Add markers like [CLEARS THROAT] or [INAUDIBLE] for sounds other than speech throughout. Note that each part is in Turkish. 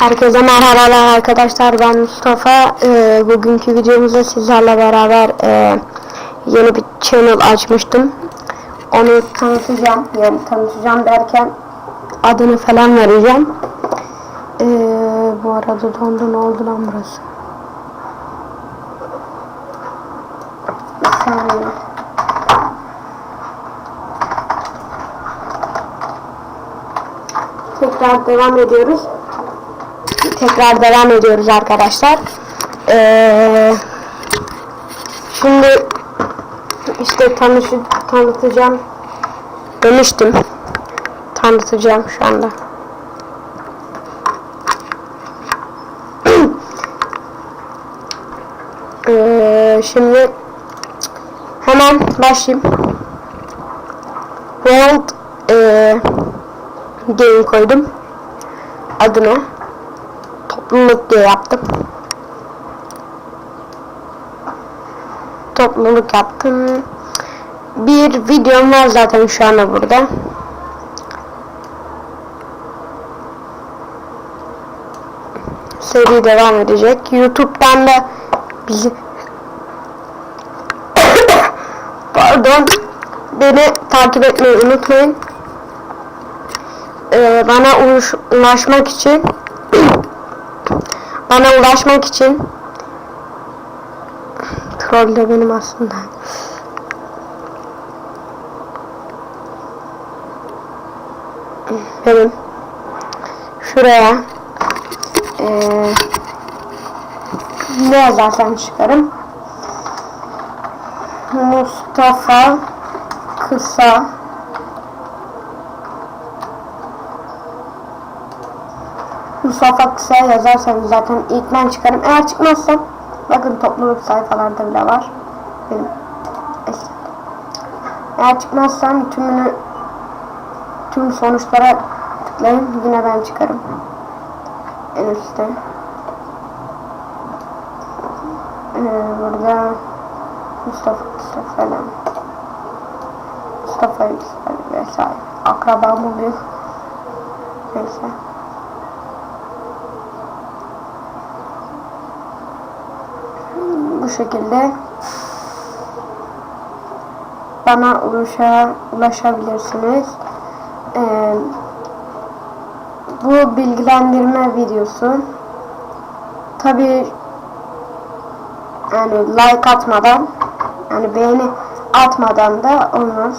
Herkese merhabalar arkadaşlar. Ben Mustafa. Ee, bugünkü videomuzda sizlerle beraber e, yeni bir channel açmıştım. Onu tanıtacağım yani tanıtacağım derken adını falan vereceğim. Ee, bu arada dondu ne oldu lan burası? Tekrar devam ediyoruz tekrar devam ediyoruz arkadaşlar. Ee, şimdi işte tanışı, tanıtacağım demiştim. Tanıtacağım şu anda. [CLEARS THROAT] ee, şimdi hemen başlayayım. World ee, game koydum adını topluluk diye yaptım. Topluluk yaptım. Bir videom var zaten şu anda burada. Seri devam edecek. YouTube'dan da bizi [COUGHS] pardon beni takip etmeyi unutmayın. Ee, bana ulaş ulaşmak için bana ulaşmak için. Troll de benim aslında. Benim. Şuraya. Ee, ne yazarsam çıkarım. Mustafa kısa Mustafa kısa yazarsanız zaten ilk ben çıkarım. Eğer çıkmazsam bakın topluluk sayfalarda bile var. Benim. Eğer çıkmazsam tümünü tüm sonuçlara tıklayın. Yine ben çıkarım. En üstte. Ee, burada Mustafa kısa falan. Mustafa Yüksel vesaire. Akrabam oluyor. Neyse. Şekilde bana ulaşa, ulaşabilirsiniz. Ee, bu bilgilendirme videosu tabi yani like atmadan yani beğeni atmadan da olmaz.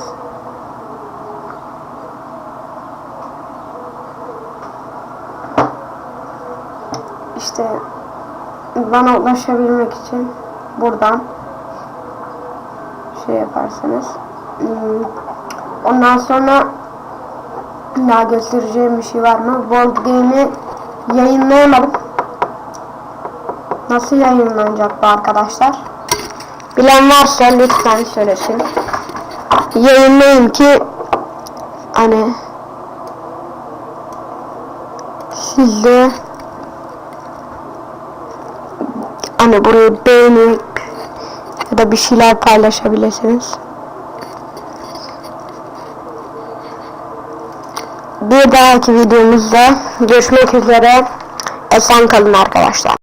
İşte bana ulaşabilmek için buradan şey yaparsanız hmm, ondan sonra daha göstereceğim bir şey var mı? World Game'i yayınlayamadım. Nasıl yayınlanacak bu arkadaşlar? Bilen varsa lütfen söylesin. Yayınlayın ki hani siz de hani burayı beğenip ya da bir şeyler paylaşabilirsiniz. Bir dahaki videomuzda görüşmek üzere. Esen kalın arkadaşlar.